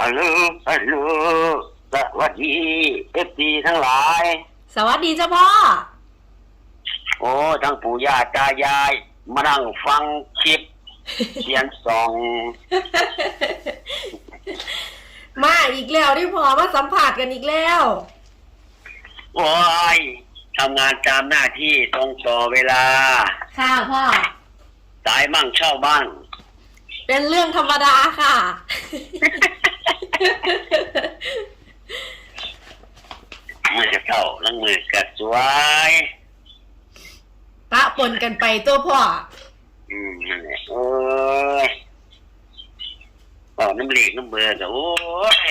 ฮัลโหลฮัลโหลสวัสดีเอฟซีทั้งหลาย สวัสดีเจ้าพ่อ โอ้ทั้งปู่ย่าตายาย มานั่งฟังคลิปเสียงสองมาอีกแล้วที่พอมาสัมผัสกันอีกแล้ว โอ้ยทำงานตามหน้าที่ตรงต่อเวลา ค่ะพ่อสายมั่งเช่าบ้าง เป็นเรื่องธรรมดาค่ะ มือกระเท่าแล้วมือกระสวยปะปนกันไปตัวพ่อ อืมนั่นแหละโอ้ยอ๋อน้ำเหล็กน้ำเบอร์ก็โอ้ย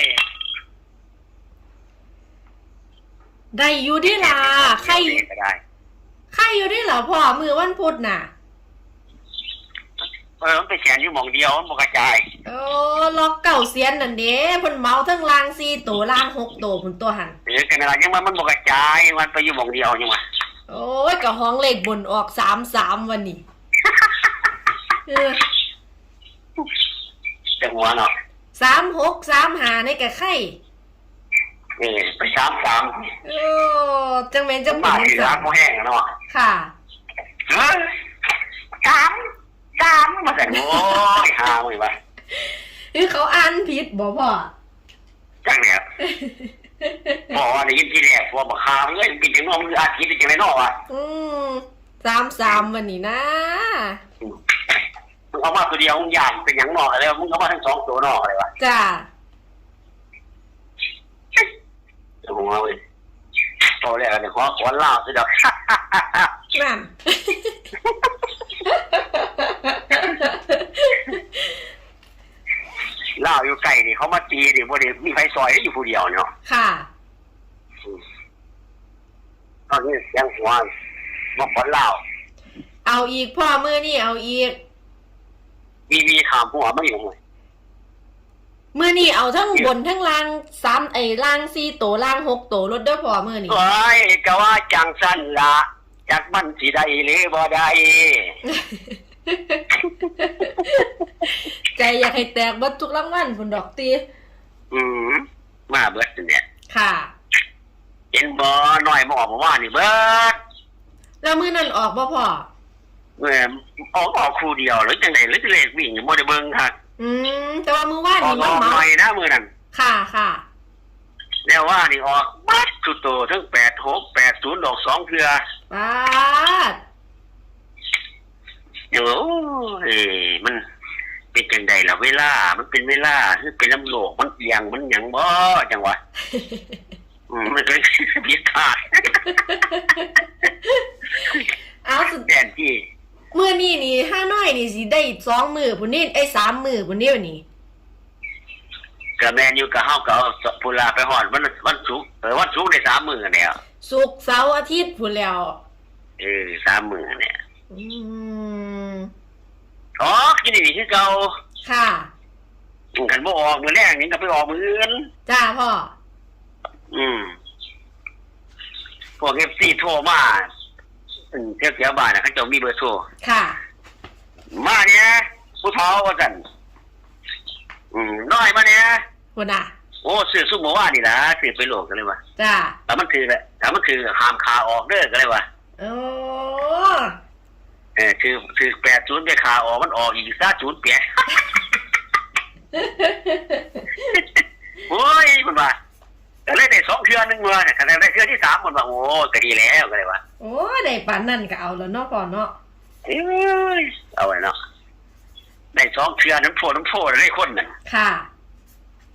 ได้อยู่ที่ล่ะใครก็ได้ ใครอยู่ที่ล่ะพ่อมือวันพุธน่ะ เออมันไปแขนอยู่หมองเดียวมันบกระจายโอ้ล็อกเก่าเสียนนั่นเด้เพิ่นเมาทั้งลางสี่ตัวลางหกตัวพุ่นตัวหันหรือกันอะไรยังมันมันบกระจายมันไปอยู่หมองเดียวยังวะโอ้ยกับห้องเลขบนออกสามสามวันนี้เออแต่หัวเนาะสามหกสามหาในกะไข่เออไปสามสามโอ้จังเมนจังมาเป็นที่ร้านเขาแห้งแล้วเนาะค่ะ เฮ้ยสามสามมาแต่โอ้ยหาเลย วะคือเขาอ่านผิดบ่พ่อจังเนี่ยบอกว่าได้ยินที่แรกว่าบักคาเอ้ยกินจังน้องมืออาทิตย์จังไรนอกวะอืมสามสามวันนี้นะมึงเอามาตัวเดียวมึงย่านเป็นหยังนอกอะไรวะมึงเอามาทั้งสองตัวนอกอะไรวะจ้าเดี๋ยวผมเอาเลยโตแล้วเดี๋ยวขอขอเล่าสิเดี๋ยวนั่น เล่าอยู่ไกลนี่เขามาตีดิบ่ได้มีไฟซอยได้อยู่ผู้เดียวเนาะค่ะตอนนี้เสียงหัวมาขอเล่าเอาอีกพ่อมือนี่เอาอีกมีมีถามหัวไม่อยู่เลยมือนี่เอาทั้งบนทั้งล่างสามไอ้ล่างสี่ตัวล่างหกตัวรถเด้อพ่อมือนี่เอ้ยก็ว่าจังสั้นละจากมันสิได้หรือบ่ได้ ใจอยากให้แตกเบัดทุกรางวัลผุนดอกตีอืมมาเบิดเนี่ยค่ะ เห็นบ่น้อยบ่ออกมาว่านี่เบิดแล้วมือนั่นออกบ่พ่อเมื่อออกออกคู่เดียวหรือจังไดหรือเลขวิ่งบ่ได้เบิ่งค่ะอืม แต่ว่ามือว่านออกนี่อมันอกเมาหน่อยนะมื้อนั้นค่ะค่ะแล้วว่านี่ออกบัดสุดโตทั้ง86 80ดอกสองเทื่อป้า ดเดี๋ยวโอ้ยมันเป็นจังใดล่ะเวลา มันเป็นเวลาคือเป็นน้ำโลกมันเอียงมันหยังบ่จังวะอืมมันเลยผิดพลาดเอาสุดแทนที่มือนี่นี่ห้าน้อยนี่สิได้สองมือพุ่นนี่ไอ้สามมือพุ่นนี่วันนี้กับแมนอยู่กับเฮากับเอาพุลาไปหอดวันวันศุกร์เออวันศุกร์ได้สามมื้อเนี่ยศุกร์เสาร์อาทิตย์พุ่นแล้ว เออสามมื้อเนี่ย อืมอ๋อกินนี่คือเก่าค่ะคันบ่ออกมื้อแรกนี่ก็ไปออกมื้ออื่นจ้าพ่อ อืมพวก FC โทรมาอืมเที่ยวๆบ้านน่ะเขาเจ้ามีเบอร์โทร ค่ะ มาเนี่ยผู้เฒ่าว่าซั่นอืมน้อยมาเนี่ยพุ่นอะ โอ้ซื้อซุ่มเมื่อวานนี่ล่ะซื้อไปโหลกกันเลยว่ะจ้าแต่มันคือแต่มันคือห้ามคาออกเด้อกันเลยว่ะโอ้ เออคือคือแปดศูนย์ไปคาออกมันออกอีกซาศูนย์แปดโอ้ยมันว่าแต่เล่นได้สองเทือหนึงเมื่อเนี่ยแต่ได้เทือที่สามมันว่าโอ้ก็ดีแล้วก็เลยว่ะโอ้ได้ปานนั่นก็เอาแล้วเนาะพ่อเนาะเอ้ยเอาไว้เนาะได้สองเทือน้ำโพน้ำโพได้คนน่ะค่ะ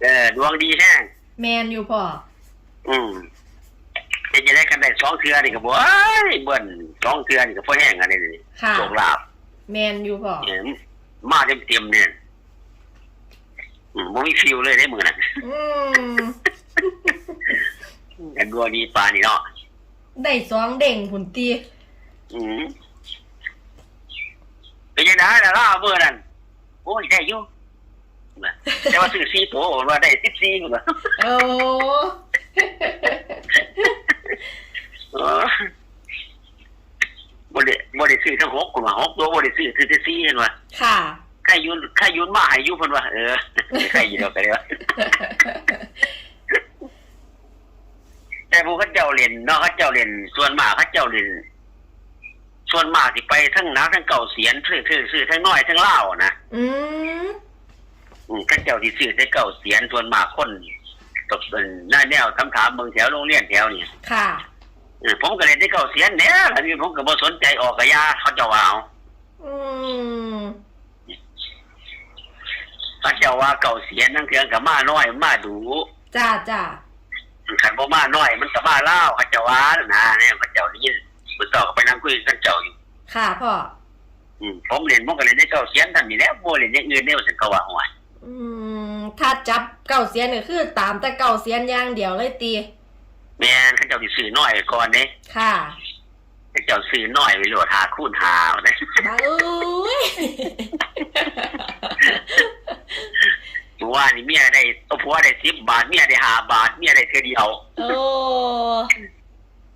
เออดวงดีแห้งแมนอยู่พ่ออืมเป็นจะได้กันได้ สองเทือนี่ก็บ่เอ้ยเบิ่นสองเทือนี่ก็พอแห้งอันนี้นี่ค่ะ โชคลาภแมนอยู่พ่อเห็นมาเต็มเต็มๆเนี่ยอืมบ่มีฟิวเลยได้มือน่ะอืมแต่ดวงดีปานนี่เนาะได้สองเด้งพุ่นตีอืมเป็นยังไงล่ะล่ะเมื่อนั้นโอ้ยได้อยู่นะแต่ว่าซื้อซีโตว่าได้สิบซีกูนะโอ้ เออบ่ได้บ่ได้ซื้อทั้งหกกูว่าหกตัวบ่ได้ซื้อซื้อแต่ซีเห็นว่าค่ะใครยุนใครยุนมาให้อยุเพิ่นว่าเออใครอยู่ดอกกันเลยวะแต่ผู้เขาเจ้าเล่นเนาะเขาเจ้าเล่นส่วนมากเขาเจ้าเล่นส่วนมากที่ไปทั้งหนักทั้งเก่าเสียนซื้อซื้อซื้อทั้งน้อยทั้งเล่าวนะอืมอืมเขาเจ้าที่ซื้อทั้งเก่าเสียนส่วนมากคนตกเป็นหน้าแนวคำถามเมืองแถวโรงเรียนแถวนี่ค่ะ เออผมก็เล่นได้เก่าเสียนเนี่ยแล้วนี่ผมก็บ่สนใจออกกระยาเขาเจ้าว่าเอาอืมเขาเจ้าว่าเก่าเสียนนั่งเทืองกับมาน้อยมาดูจ้าจ้าขันบ่มาน้อยมันก็มาเล่าเขาเจ้าว่านะเนี่ยเขาเจ้าได้ยินมือต่อก็ไปนั่งคุยกันเจ้าอยู่ค่ะพ่อ อืมผมเรียนผมก็เรียนได้เก่าเสียนท่านนี่แหล้วโมเรียนอย่างอื่นเนี่ยสันเขาว่าหัวอืม ถ้าจับเก่าเสียนก็คือตามแต่เก่าเสียนอย่างเดียวเลยตี แม่นเขาเจ้าสิซื้อน้อยไว้ก่อนเด้ค่ะเขาเจ้าซื้อน้อยไปโหลดหาคูณหาเอาเด้ บ้าเอ้ย ผัวนี่เมียได้เอาผัวได้10บาทเมียได้5บาทเมียได้เท่อเดียวโอ้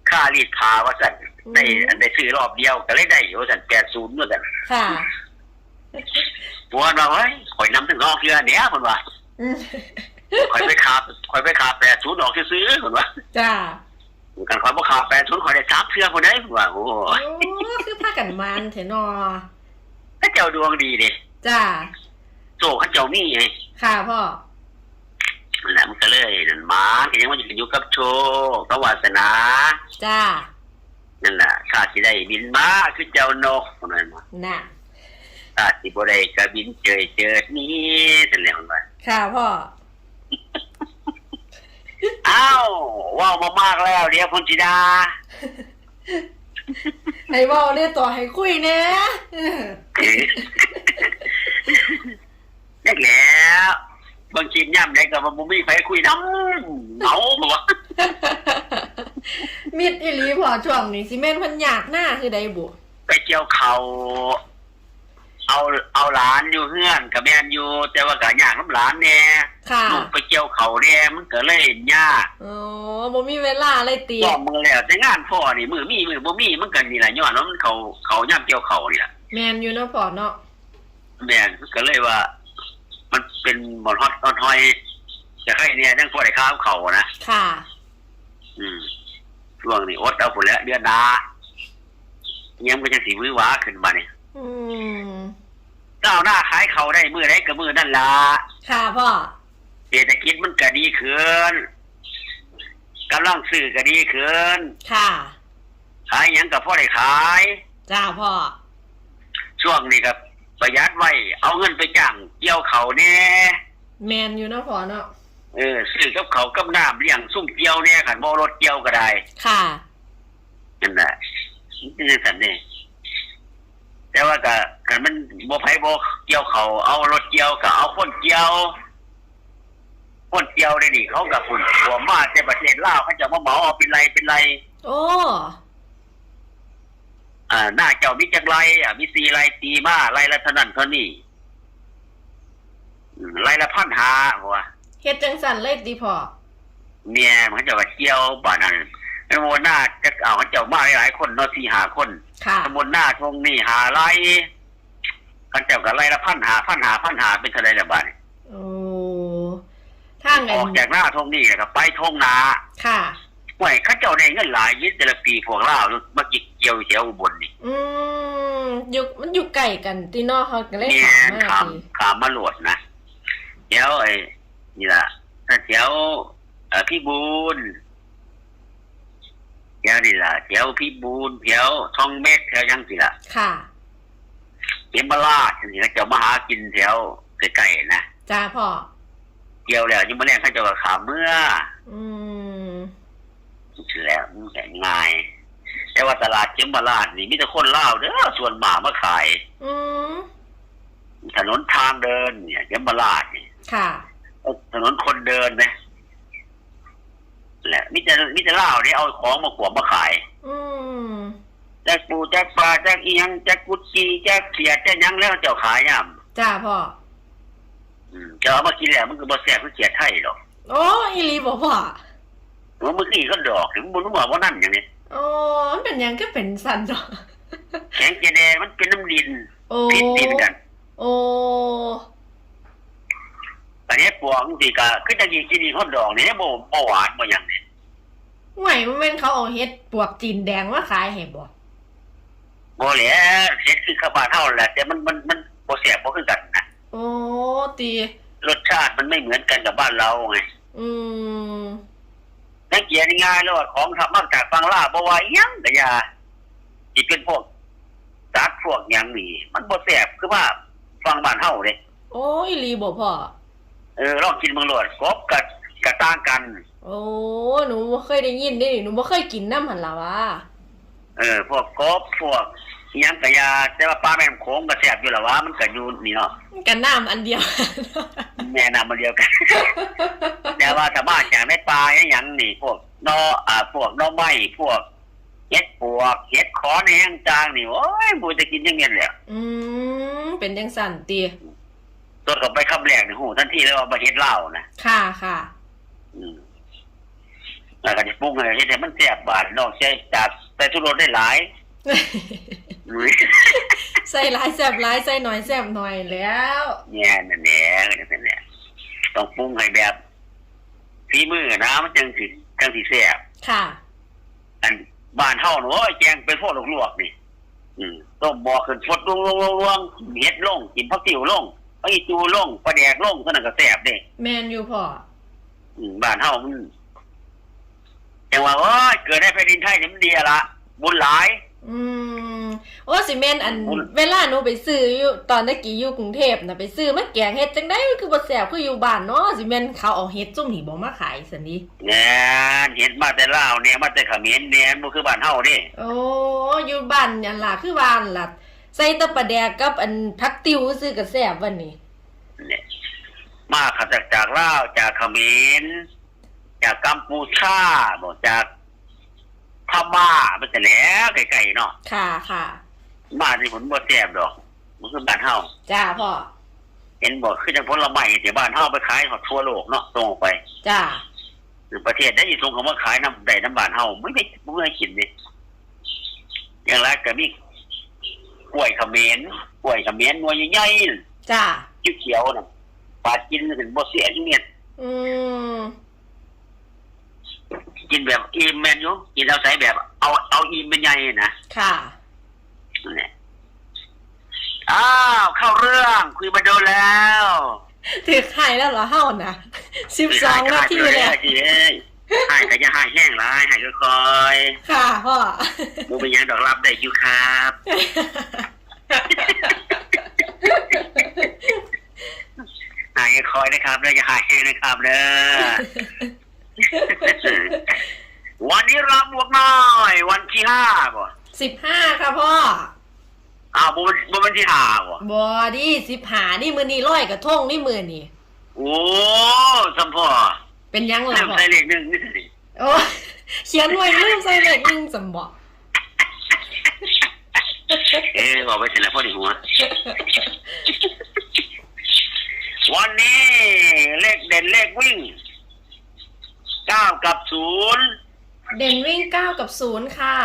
ค่ารีดผ้าว่าซั่นได้อันได้ซื้อรอบเดียวก็เลยได้อยู่ซั่น80ว่าซั่นค่ะผัวว่าเฮ้ยข่อยนำถึงรอบเทื่อเนี่ยเพิ่นว่าอืม ข่อยไปขาข่อยไปขา80ดอกซื้อๆเพิ่นว่าจ้ากันข่อยบ่ขา80ข่อยได้3เทื่อพุ่นเด้เพิ่นว่าโอ้โอ้ยคือพากันมันเถอะนอถ้าเจ้าดวงดีเด้จ้าโซ่เขาเจ้ามีไงค่ะพ่อนั่นแหละมันก็เลยนั่นมาก็ยังว่าจะอยู่กับโชคกับวาสนาจ้านั่นแหละข้าสิได้บินมาคือเจ้านกนั่นว่าน่ะข้าสิบ่ได้ก็บินเจยเจิดนี้นั่นแหละมันว่าค่ะพ่อ อ้าวเว้ามามากแล้วเดี๋ยวพุ่นสิดาให้เว่าเรียกต่อให้คุยนะเด็กแล้วบางทีย่ำได้ก็บ่มีไผคุยนำเหงาบ่ว่ามิดอีหลีพอช่วงนี้สิแม่นเพันอยากหน้าคือใดบุไปเกี่ยวเขา เอาเอาหลานอยู่เฮือนกับแม่นอยู่แต่ว่าก็ยากน้ำหลานแน่ค่ะลูกไปเกี่ยวเขาแน่มันก็เลยยากอ๋อบ่มีเวลาเลยตีก็มือแล้วแต่งานพ่อนี่มือมีมือบ่มีมันก็นี่แหละย้อนว่ามันเขาเขาย่ํเกี่ยวเขานี่ล่ะแมนอยู่เนาะพ่อเนาะแม่นมันก็เลยว่า มันเป็นหมอนฮอตฮอตฮอยจะให้เนี่ยนั่งพอได้ข้าวเขานะค่ะ อืมช่วงนี้อดเอาผลแล้วเดือนหนายังก็จะสีมือหวาขึ้นมาเนี่ย อืมก้าวหน้าขายเขาได้มือได้กับมือนั่นละค่ะพ่อเศรษฐกิจมันก็ดีขึ้นกำลังซื้อก็ดีขึ้นค่ะขายหยังกับพ่อได้ขายจ้าพ่อช่วงนี้ก็ประหยัดไว้ เอาเงินไปจ้างเกี่ยวเขาแน่แมนอยู่เนาะพ่อเนาะเออซื้อกับเขาวกับน้ำเลี้ยงซุ่มเกี่ยวเนี่ยขันบ่รถเกี่ยวก็ได้ค่ะนั่นแหละนี่สันนี่ แต่ว่าก็ขันมันบ่ไผบ่เกี่ยวเขาวเอารถเกี่ยวก็เอาคนเกี่ยว คนเกี่ยวได้ดิเขากับคุณหัวมาแต่ประเทศลาวเขาจะมาเหมาเอาเป็นไรเป็นไรโอ้อ่าหน้าเจ้ามีจักไรอะมีสีไรตีมาไรละเท่านั้นเท่านี้อืมไรละพันหาหัวเฮ็ดจังสันเลยตีพ่อเมียมันจะว่าเกี่ยวบ้านนั้น ตำบลหน้าจะเอาเขาเจ้ามาหลายๆคนเนาะสี่หาคนค่ะตำบลหน้าทงนี่หาไรเขาเจ้ากับไรละพันหาพันหาพันหาเป็นเท่าไรละบาทโอ้ทางอเงิอกนจากหน้าทงนี่ก็ไปทงนาค่ะห่วยเขาเจ้าได้เงินหลายยิ่แต่ละปีพวกเรามากิเกี่ยวเสียวอุบลนี่ อืมอยู่มันอยู่ไกลกันตีเนอเขาก็เลยเนี่ยถามมาขามตีขามมาโหลดนะเดี๋ยวไอ้นี่ล่ะถ้าเดี๋ยวเอ่อพี่บูน เดี๋ยวนี่ล่ะเดี๋ยวพี่บูนเดี๋ยวทองเม็ดแถวยังสิล่ะค่ะเอ็มบาลาดนี่เขาเจ้ามาหากินแถวใกล้ๆนะจ้าพ่อ เกี่ยวแล้วยังมาแรงเขาเจ้าก็ขามเมื่ออืมถือแล้วมันแต่ง่าย แต่ว่าตลาดเจมบาลาดนี่มีแต่คนเล่าวเด้อส่วนหมามาขาย อืม ถนนทางเดินเนี่ยเจมบาลาดนี่ค่ะ ถนนคนเดินนะแหละ มิแต่มิแต่เล่าวนี่เอาของมาขวบมาขายอืมแจ็คปูแจ็คปลาแจ็คอีหยังแจ็คกุดจีแจ็คเสียดแจ็คหยังแล้วเจ้าขายย่จ้าพ่อำอืมเจ้าเอามากินแล้วมันก็บ่แซ่บคือเสียดไทยหรอกโอ้อีหลีบอกพ่อ มันมื่อกี้ก็ดอกถึงบุญบอกว่านั่นอย่างนี้โอ้มันเป็นหยังก็เป็นสันจ้ะแข็งเจแดงมันเป็นน้ำดินโอ้ติดดินกัน โอ้อันนี้ปวงสิกะคือจังสิกินอีฮอดดอกนี่บ่บ่หวานบ่หยังนี่ ห่วยมันเป็นเขาเอาเฮ็ดปวกจีนแดงมาขายให้บ่บ่แหล้วเฮ็ดคือข้าวบ้านเฮาแหละแต่มันมันมันบ่แซ่บบ่คือกันนะโอ้ตีรสชาติมันไม่เหมือนกันกับบ้านเราไงอืมสังเกตง่ายๆเลยว่าของทำมาจากฟังลาวบ่ว่าอิหยังก็อย่าสิเป็นพวกสัตว์พวกหยังนี่มันบ่แซ่บคือว่าฟังบ้านเฮาเด้โอ้ยลีบ่พ่อเออลองกินเบิ่งโลดกบกับกับต่างกัน โอ้หนูบ่เคยได้ยินเด้หนูบ่เคยกินน้ำหันล่ะวะเออพวกกบพวกอิหยังก็อย่าแต่ว่าปลาแม่น้ำโขงก็แซ่บอยู่แล้วว่ามันก็อยู่นี่เนาะมันกันน้ำอันเดียว แม่น้ำมันเดียวกัน แต่ว่าถ้ามาจากในป่าอหยังนี่ พวกนออ่าพวกหนอไม้พวกเห็ดปวกเห็ดขอนแห้งจางนี่โอ้ยบูจะกินอยังเงี้ยแหละอืมเป็นจังสั่นตีตัวกับไปคำแรกนี่หูทันทีแล้วว่ามาเห็ดเหล้านะค่ะค่ะอืม แล้วก็จะปรุงอะไรเห็ดให้มันแซ่บบาดนอกใช้จากแต่ทุรสได้หลายอุ้ยใส่หลายแซ่บหลายใส่หน่อยแซ่บหน่อยแล้วเนี่ยนั่นแหละนั่นแหละต้องปรุงให้แบบฝีมือนะมันจังสิจังสิแซ่บค่ะ อันบ้านเฮาหนูโอ้ยแจงเป็นพวกลวกๆนี่อืมต้มบอกขึ้นฟดลงลงลงลงเฮ็ดลงกินผักติ๋วลงผักอีจูลงปลาแดกลงเท่านั้นก็แซ่บเด้แมนอยู่พ่ออืมบ้านเฮามัน จังว่าโอ้ยเกิดในแผ่นดินไทยนี่มันดีอะละบุญหลาย อืมโอ้สิแม่นอันอืม เวลาหนูไปซื้ออยู่ตอนตะกี้อยู่กรุงเทพน่ะไปซื้อมาแกงเฮ็ดจังได๋คือบ่แซ่บคืออยู่บ้านเนาะสิแม่นเขาเอาเฮ็ดจุ่มนี่บ่มาขายซั่นนี่แน่เห็นมาแต่ลาวเนี่ยมาแต่เขมรเนี่ยบ่คือบ้านเฮาเด้โอ้อยู่บ้านนั่นล่ะคือบ้านล่ะใส่แตะปลาแดกกับอันผักติ๋วซื้อก็แซ่บวันนี้ เนี่ยมาขับจากจากลาวจากเขมร จากกัมพูชาบ่จากพม่ามันจะแหล้วไกลๆเนาะค่ะค่ะมาที่ผลบ่แซ่บดอกมันคือบ้านเฮาจ้าพ่อเห็นบอกคือจังผลไม้ที่บ้านเฮาไปขายทั่วโลกเนาะส่งออกไป จ้าหรือประเทศได้ส่งเขามาขายน้ำใดน้ำบ้านเฮาไม่ได้บ่เคยกินนี่อย่างไรก็มีกล้วยเขมรกล้วยเขมรหน่วยใหญ่ๆจ้าเขียวๆน่ะปาดกินถึงบ่เสียอยู่เนี่ยอืม กินแบบอิ่มแม่นอยู่กินเอาใส่แบบเอาเอาอิ่มเป็นใหญ่นะค่ะนั่นแหละอ้าวเข้าเรื่องคุยมาโดนแล้วถือไข่แล้วเหรอเฮานะ12นาทีแล้วทีเอ้ยให้ก็จะให้แห้งหลายให้ค่อยค่ะพ่อๆบ่เป็นหยังดอกรับได้อยู่ครับให้คอยนะครับแล้วจะให้แห้งนะครับเด้อ วันนี้รับบวกน้อย วันที่ห้าบ่สิบห้าค่ะพ่ออ้าวบ่มันบ่มันที่ห้าบ่บอดี้สิบหานี่มือนี่ร้อยกระทงนี่มือนี่ โอ้สัมพ่อเป็นยังล่ะเริ่มพ่อใส่เลขหนึ่งนี่สิโอ้เขียนไว้ลืมใส่เลขหนึ่งสมบอกเอ๊ะบอกไปสิแล้วพ่อดีหัว วันนี้เลขเด่นเลขวิ่ง เก้ากับศูนย์เด่นวิ่งเก้ากับศูนย์ค่ะ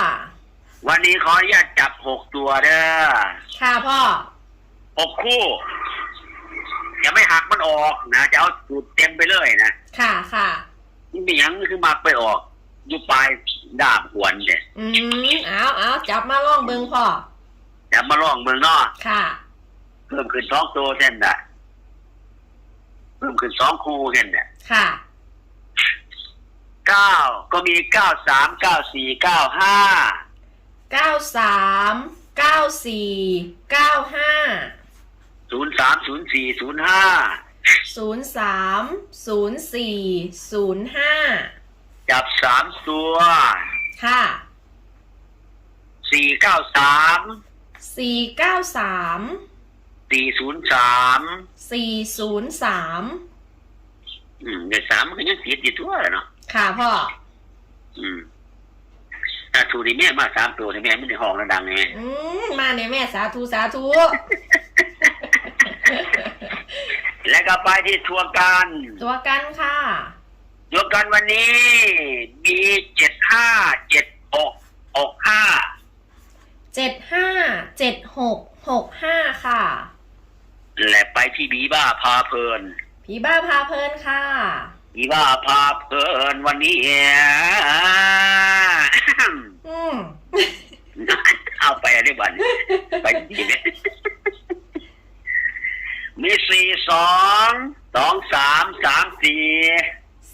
วันนี้ขออนุญาตจับหกตัวเด้อค่ะพ่อหกคู่อย่าไม่หักมันออกนะจะเอาสูตรเต็มไปเลยนะค่ะค่ะนี่มีหยังคือมักไปออกอยู่ปลายดาบหวนเนี่ยอืมเอาเอาจับมาล่องเบิงพ่อแต่มาลองเมืองนอกค่ะ เพิ่มขึ้นสองตัวเส้นน่ะเพิ่มขึ้นสองคู่เส้นเนี่ยค่ะ เก้าก็มีเก้าสามเก้าสี่เก้าห้าเก้าสามเก้าสี่เก้าห้าศูนย์สามศูนย์สี่ศูนย์ห้าศูนย์สามศูนย์สี่ศูนย์ห้าจับสามตัวค่ะสี่เก้าสามสี่เก้าสามสี่ศูนย์สามสี่ศูนย์สามอืมเดี๋ยวสามมันก็ยังติดอยู่ทั่วเลยเนาะ ค่ะพ่อ อืมถ้าถูกที่แม่มาสามตัวที่แม่ไม่ได้ห้องระดังไงอืมมาเนี่ยแม่สาธุสาธุ แล้วก็ไปที่ทัวร์กันตัวกันค่ะ ทัวร์กันวันนี้ มีเจ็ดห้าเจ็ดหกหกห้าเจ็ดห้าเจ็ดหกหกห้าค่ะ และไปที่บีบ้าพาเพลิน ผีบ้าพาเพลินค่ะ บีบ้าพาเพลินวันนี้อืมเอาไปอะไรบ้านไปดีเนี่ยมีสี่สองสองสามสามสี่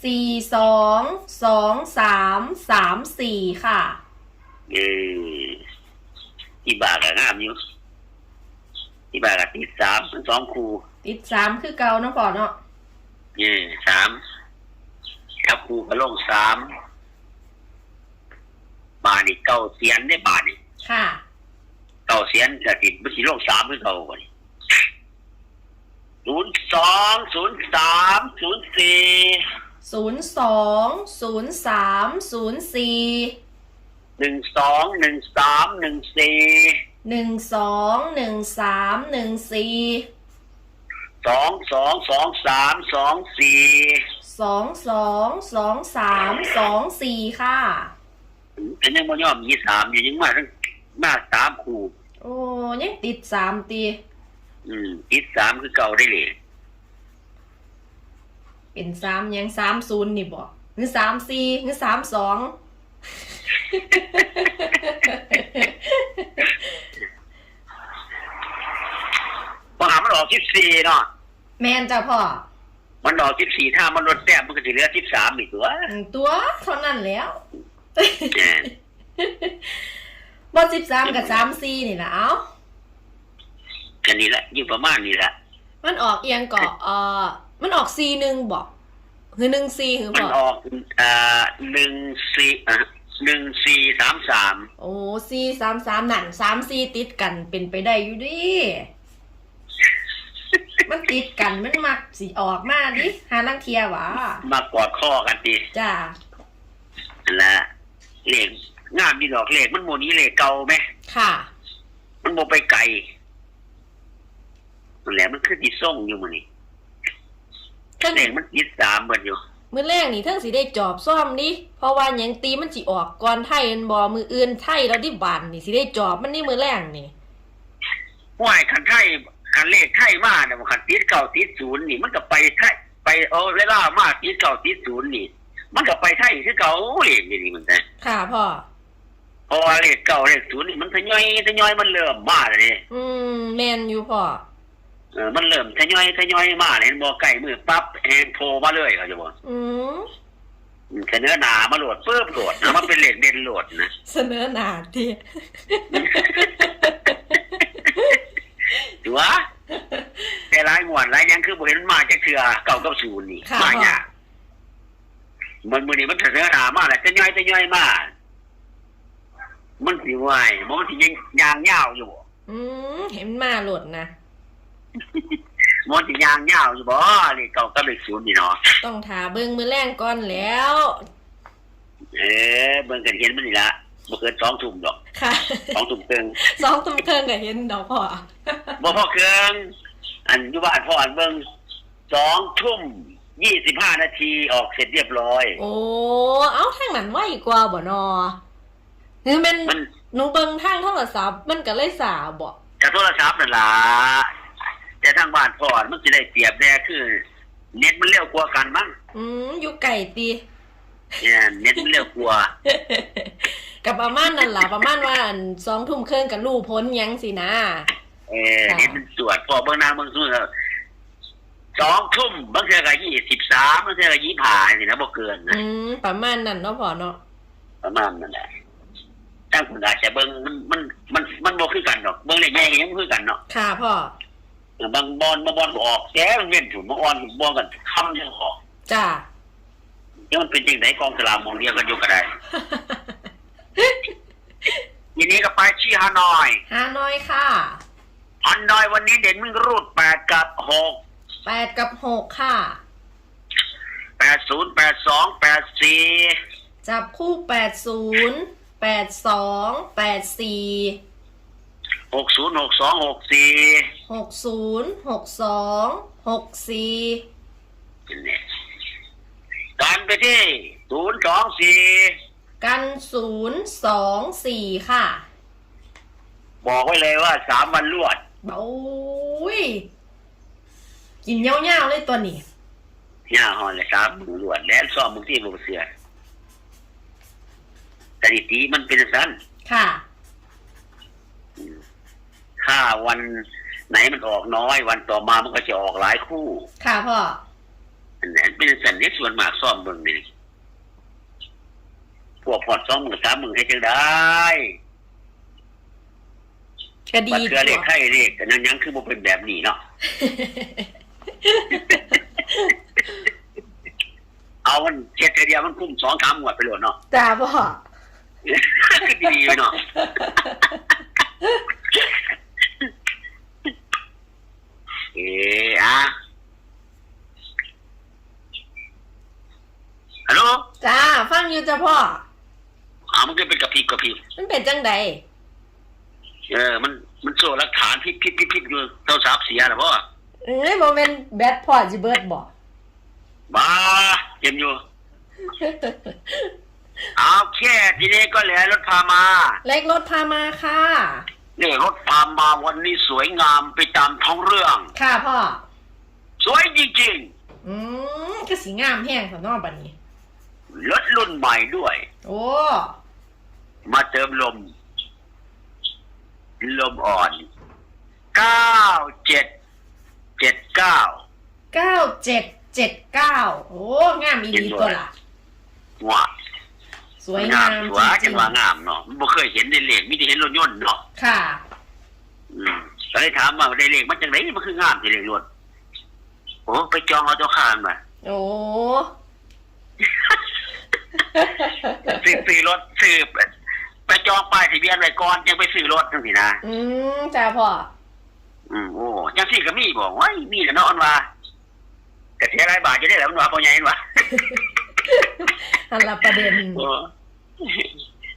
สี่สองสองสามสามสี่ค่ะเออที่บากอะงามอยู่ที่บากอะติดสามทั้งสองคู่ติดสามคือเก่าเนาะพ่อเนาะเออสาม จับคู่กับลงสามบาทนี่เก้าเสียนได้บาทนี่ค่ะ เก้าเสียนจะติดไม่ใช่ลงสามคือเก่าก่อนศูนย์สองศูนย์สามศูนย์สี่ศูนย์สองศูนย์สามศูนย์สี่หนึ่งสองหนึ่งสามหนึ่งสี่หนึ่งสองหนึ่งสามหนึ่งสี่สองสองสองสามสองสี่ สองสองสองสามสองสี่ค่ะ เป็นยังมันย่อมยี่สามอยู่ยังมาทั้งมาสามคู่โอ้ยังติดสามตีอืมติดสามคือเก่าได้เลยเป็นสามยังสามศูนย์นี่บอกหรือสามสี่หรือสามสองพอหามันออกสิบสี่เนาะแมนจ้ะพ่อ มันออกสิบสี่ถ้ามันลดแต้มมันก็จะเหลือสิบสามอีกตัวหนึ่งตัวเท่านั้นแล้วแหมบอสิบสามกับสามสี่นี่นะเอาแค่นี้แหละอยู่ประมาณนี้แหละมันออกเอียงเกาะเอ่อมันออกสี่หนึ่งบอกคือหนึ่งสี่คือมันพ่อออกอ่าหนึ่งสี่อะหนึ่งสี่สามสามโอ้สี่สามสามนั่นสามสี่ติดกันเป็นไปได้อยู่ดิ มันติดกันมันมักสิออกมาดิหาลังเทียวะมากอดข้อกันดีจ้านั่นแหละเลขงามดีดอกเลขมันโมนี้เลขเก่าไหมค่ะ มันโมไปไกลนั่นแหละมันคือดีส่งอยู่มันนี่เท่งเลขมันติดสามเหมือนอยู่มือแรกนี่เท่งสิได้จอบซ่อมดิเพราะว่าหยังตีมันสิออกก่อนไทยอันบอมืออื่นไทยแล้วดิบานนี่สิได้จอบมันนี่มือแรกนี่ห้วยคันไทย คันเลขไทยมาเนี่ยมันคันติดเก่าติดศูนย์นี่ มันก็ไปไทยไปเอาเวลามาติดเก่าติดศูนย์นี่ มันก็ไปไทยคือเก่าเลขนี่นี่มันแต่ค่ะพ่อเพราะว่าเลขเก่าเลขศูนย์นี่มันทยอยทยอยมันเริ่มมาเลยนี่อืมแมนอยู่พ่อเออมันเริ่มทยอยทยอยมาเลยบ่ใกล้มือปั๊บแอนโทรมาเลยเขาจะบอกอืมอืมเสนอหนามาโหลดเพิ่มโหลดนะมันเป็นเลขเด่นโหลดนะเสนอหนาที ถือว่าแต่รายงวดรายยังคือบ่เห็นมันมาจากเถื่อเก่ากับศูนย์นี่ค่ะมาพ่อเนี่ยากมันมือนี้มันเสนอหนามาแหละทยอยทยอยมามันสิไหวมันสิยังยางยาวอยู่บ่อืมเห็นมาหลดนะ มันสิยางยาวอยู่บ่นี่เก่ากับเลขศูนย์นี่เนาะต้องถาเบิ่งมือแรงก่อนแล้ว เออเบิ่งกันเห็นมันนี่ละ บ่เกินสองทุ่มดอกค่ะสองทุ่มครึ่งสองตุ้มเครื่องก็เห็นดอกพ่อบ่พอเครื่องอันอยู่บ้านพ่ออันเบิ่งสองทุ่มยี่สิบห้านาทีออกเสร็จเรียบร้อย โอ้เอาทางนั้นไวกว่าบ่นอคือมันมันหนูเบิ่งทางโทรศัพท์มันก็เลยสาบ่กับโทรศัพท์นั่นล่ะแต่ทางบ้านพ่อมันสิได้เปรียบแน่คือ เน็ตมันเร็วกว่ากันมั้งอืมอยู่ไก่ตีเนี่ยเน็ตมันเร็วกว่า กับประมาณนั่นล่ะประมาณว่าอันสองทุ่มเครื่องกับลูกพ้นหยังสินะ เออเน็ตมันตรวจพอเบิ่งหน้าเบิ่งสู้สองทุ่มบางเทื่อก็ยี่สิบสามบางเทื่อก็ยี่ห้านี่นะบ่เกินนะอืมประมาณนั้นเนาะพ่อเนาะประมาณนั้นแหละถ้าคุณอาจจะเบิ่งมันมันมันมันบ่คือกันดอกเบิ่งได้แย่ยังบ่คือกันเนาะค่ะพ่อบางบอลบางบอลออกแกมันเว้นถุนบางบอลบอลกันคำยังออกจ้า เดี๋ยวมันเป็นจริงไหนกองสลามมองเดียวกันอยู่ก็ได้ ทีนี้ก็ไปที่ฮานอยฮานอยค่ะฮานอยวันนี้เด่นมึงรูดแปดกับหกแปดกับหกค่ะแปดศูนย์แปดสองแปดสี่จับคู่แปดศูนย์แปดสองแปดสี่หกศูนย์หกสองหกสี่หกศูนย์หกสองหกสี่เนี่ยการไปที่ศูนย์สองสี่ กันศูนย์สองสี่ค่ะ บอกไว้เลยว่าสามวันรวดโอ้ยกินเงาวๆเลยตัวนี้ย่าหอนเลยครับมึงหลวดแล้วซ้อมมึงที่บ่เสือสถิติมันเป็นสั้นค่ะ ถ้าวันไหนมันออกน้อย วันต่อมามันก็จะออกหลายคู่ ค่ะพ่ออันนั้นเป็นสันนิษส่วนมากซ่อมเบิ่งนี่พ วกพอดสองมือสามมือให้จังได้ก็ดีบัดเทือเลขไข่เลขแต่นั้นยังคือบ่เป็นแบบนี้เนาะเอามันเจ็ดเดียวมันคุ้มสองสามหมวดไปโหลดเนาะจ้าพ่อดีไปเนาะเอออะฮัลโหลจ้า ฟังอยู่จ้าพ่อ อ่ามันก็เป็นกระพริบกระพริบมันเป็นจังใดเออ มันมันโซ่หลักฐานพิษพิษพิษพิษอยู่โทรศัพท์เสียหรอพ่อเอ้ยโมเมนแบทพ่อจิเบิร์ดบอกบ้าเต็มอยู่ เอาแค่ทีนี้ก็เหลือรถพามา เล็กรถพามาค่ะ เนี่ยรถพามาวันนี้สวยงามไปตามท้องเรื่อง ค่ะพ่อ สวยจริงอืมก็สีงามแห้งสำนอกบันนี้ ๆรถรุ่นใหม่ด้วย โอ้ มาเติมลม ลมอ่อนเก้าเจ็ดเจ็ดเก้าเก้าเจ็ดเจ็ดเก้าโอ้งามอีดีตัวละว้าสวยงามสวยจริจังงว่างามเนาะบ่เคยเห็นในเลขมิได้เห็นรถยนต์เนาะๆค่ะอืมก็เลยถามว่าได้เลขมันจังไดมันคืองามที่เลขรถโอ้ไปจองเอาเจ้าข้างมาโอ้ซื้อซื้อรถซื้อ ไปจองป้ายทะเบียนไว้ก่อนยังไปซื้อรถจังซี่นะอืมจ้าพ่อ อืมโอ้จังซี่ก็มีบอกว่ามีแหล้วเนาะอันว่าแต่เสียหลายบาทจะได้แล้วมันว่าบ่ใหญ่อันว่าอันละประเด็น โอ้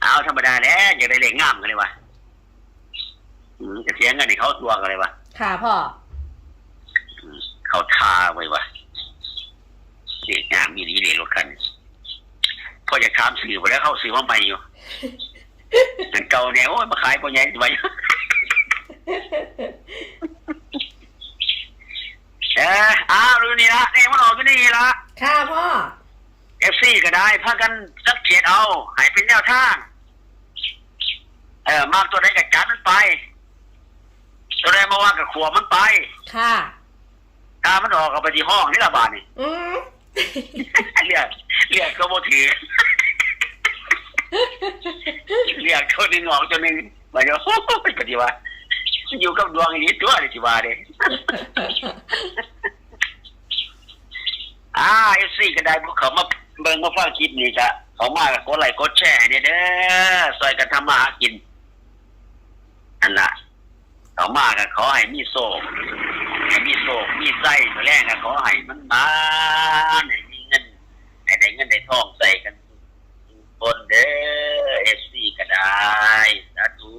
เอาธรรมดาแหล้วอยากได้เลขงามกันเลยว่ะอืมจะเสียเงินให้เขาตัวกันเลยว่ะค่ะพ่ออืมเขาทาไว้ว่ะเลขงามมีดีเลขรถคันพอจะถามสื่อไปแล้วเข้าสื่อว่าใหม่อยู่ มันเก่าแนวโอ้ยมาขายบ่ใหญ่ไว้เอออ้าวดูนี่ละเอ้มันออกก็นี่ละค่ะพ่อเอฟซีก็ได้พากันสักเกียรเอาให้เป็นแนวทาง เออมากตัวใดกับจัดมันไป ตัวใดมาว่ากับขวบมันไปค่ะถ้ามันออกกับไปที่ห้องนี่ละบาทนี่อืม เรียกเรียกก็บ่ถือ เรียกตัวหนึงออกตัวหนึงมาเดี๋ยวโอ้โหปฏิวัติอยู่กับดวงอย่างนี้ตัวเลยสิว่าเด้อ่าเอฟซีก็ได้พวกเขามาเบิ่งมาฟังคลิปนี้จ้ะเขามากับกดไลค์กดแชร์เนี่ยเด้อซอยกันทำมาหากินอันละเขามากับขอให้มีโศกให้มีโศกมีไส้มาแรงกับขอให้มันมาให้มีเงินให้ได้เงินได้ทองใส่กัน คนเด้อเอฟซีก็ได้สาธุ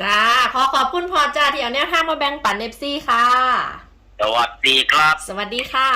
จ้า ขอขอบคุณพ่อจ้าที่เอาแนวทางมาแบ่งปันเอฟซีค่ะ สวัสดีครับ สวัสดีค่ะ